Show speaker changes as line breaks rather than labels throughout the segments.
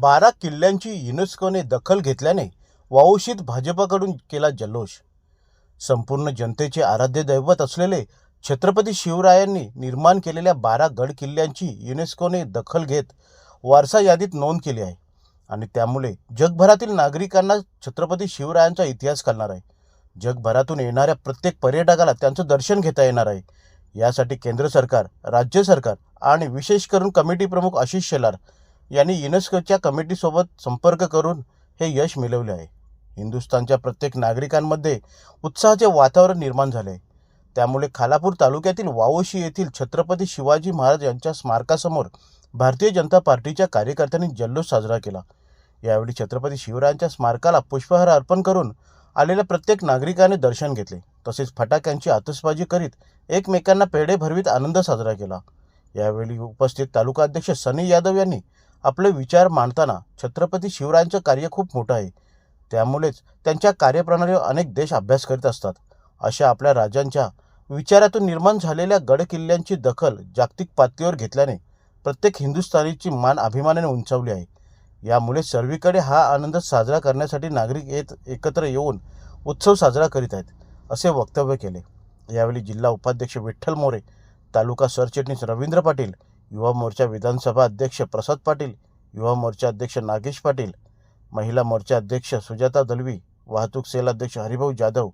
बारा किल्ल्यांची युनेस्कोने दखल घेतल्याने वाऊशीत भाजपाकडून केला जल्लोष. संपूर्ण जनतेचे आराध्य दैवत असलेले छत्रपती शिवरायांनी निर्माण केलेल्या बारा गड किल्ल्यांची युनेस्कोने दखल घेत वारसा यादीत नोंद केली आहे आणि त्यामुळे जगभरातील नागरिकांना छत्रपती शिवरायांचा इतिहास कळणार आहे. जगभरातून येणाऱ्या प्रत्येक पर्यटकाला त्यांचं दर्शन घेता येणार आहे. यासाठी केंद्र सरकार राज्य सरकार आणि विशेष करून कमिटी प्रमुख आशिष शेलार यांनी युनेस्कोच्या कमिटीसोबत संपर्क करून हे यश मिळवले आहे. हिंदुस्थानच्या प्रत्येक नागरिकांमध्ये उत्साहाचे वातावरण निर्माण झाले आहे. त्यामुळे खालापूर तालुक्यातील वावोशी येथील छत्रपती शिवाजी महाराज यांच्या स्मारकासमोर भारतीय जनता पार्टीच्या कार्यकर्त्यांनी जल्लोष साजरा केला. यावेळी छत्रपती शिवरायांच्या स्मारकाला पुष्पहार अर्पण करून आलेल्या प्रत्येक नागरिकाने दर्शन घेतले. तसेच फटाक्यांची आतषबाजी करीत एकमेकांना पेढे भरवीत आनंद साजरा केला. यावेळी उपस्थित तालुका अध्यक्ष सनी यादव यांनी आपले विचार मांडताना छत्रपती शिवरायांचं कार्य खूप मोठं आहे. त्यामुळेच त्यांच्या कार्यप्रणालीवर अनेक देश अभ्यास करीत असतात. अशा आपल्या राजांच्या विचारातून निर्माण झालेल्या गडकिल्ल्यांची दखल जागतिक पातळीवर घेतल्याने प्रत्येक हिंदुस्थानीची मान अभिमानाने उंचावली आहे. यामुळे सर्वीकडे हा आनंद साजरा करण्यासाठी नागरिक येत एकत्र येऊन उत्सव साजरा करीत आहेत असे वक्तव्य केले. यावेळी जिल्हा उपाध्यक्ष विठ्ठल मोरे तालुका सरचिटणीस रवींद्र पाटील युवा मोर्चा विधानसभा अध्यक्ष प्रसाद पाटील युवा मोर्चा अध्यक्ष नागेश पाटील महिला मोर्चा अध्यक्ष सुजाता दलवी वाहतूक सेल अध्यक्ष हरिभाऊ जाधव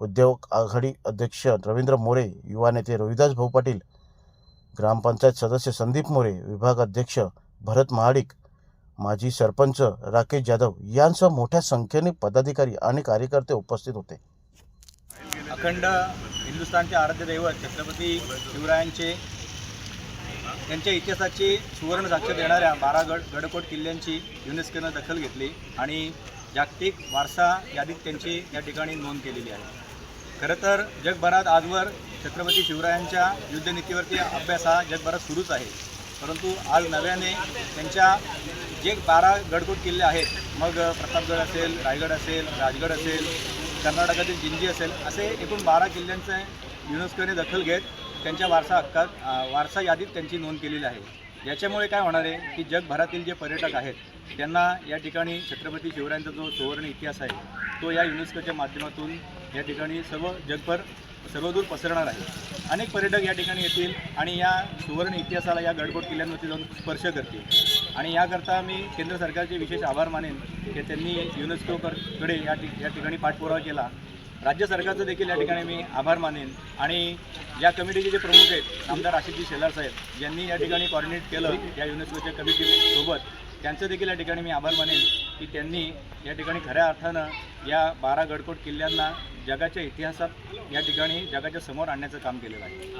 उद्योग आघाडी अध्यक्ष रवींद्र मोरे युवा नेते रोहिदास भाऊ पाटील ग्रामपंचायत सदस्य संदीप मोरे विभाग अध्यक्ष भरत महाडिक माजी सरपंच राकेश जाधव यांसह मोठ्या संख्येने पदाधिकारी आणि कार्यकर्ते उपस्थित होते.
अखंड हिंदुस्थानचे आराध्य दैवत छत्रपती शिवरायांचे त्यांच्या इतिहासाची सुवर्ण साक्ष देणाऱ्या बारा गड गडकोट किल्ल्यांची युनेस्कोनं दखल घेतली आणि जागतिक वारसा यादीत त्यांची या ठिकाणी नोंद केलेली आहे. खरं तर जगभरात आजवर छत्रपती शिवरायांच्या युद्धनीतीवरती अभ्यास हा जगभरात सुरूच आहे. परंतु आज नव्याने त्यांच्या जे बारा गडकोट किल्ले आहेत मग प्रतापगड असेल रायगड असेल राजगड असेल कर्नाटकातील जिंजी असेल असे एकूण बारा किल्ल्यांचे युनेस्कोने दखल घेत त्यांच्या वारसा हक्कात वारसा यादीत त्यांची नोंद केलेली आहे. याच्यामुळे काय होणार आहे की जगभरातील जे पर्यटक आहेत त्यांना या ठिकाणी छत्रपती शिवरायांचा जो सुवर्ण इतिहास आहे तो या युनेस्कोच्या माध्यमातून या ठिकाणी सर्व जगभर सर्वदूर पसरणार आहे. अनेक पर्यटक या ठिकाणी येतील आणि या सुवर्ण इतिहासाला या गडबड किल्ल्यांवरती जाऊन स्पर्श करतील. आणि याकरता मी केंद्र सरकारचे विशेष आभार मानेन की त्यांनी युनेस्कोकडे या ठिक या ठिकाणी पाठपुरावा केला. राज्य सरकारचं देखील या ठिकाणी मी आभार मानेन. आणि या कमिटीचे जे प्रमुख आहेत आमदार आशिषजी शेलार साहेब ज्यांनी या ठिकाणी कॉर्डिनेट केलं या युनेस्कोच्या कमिटीसोबत त्यांचं देखील या ठिकाणी मी आभार मानेन की त्यांनी या ठिकाणी खऱ्या अर्थानं या बारा गडकोट किल्ल्यांना जगाच्या इतिहासात या ठिकाणी जगाच्या समोर आणण्याचं काम केलेलं आहे.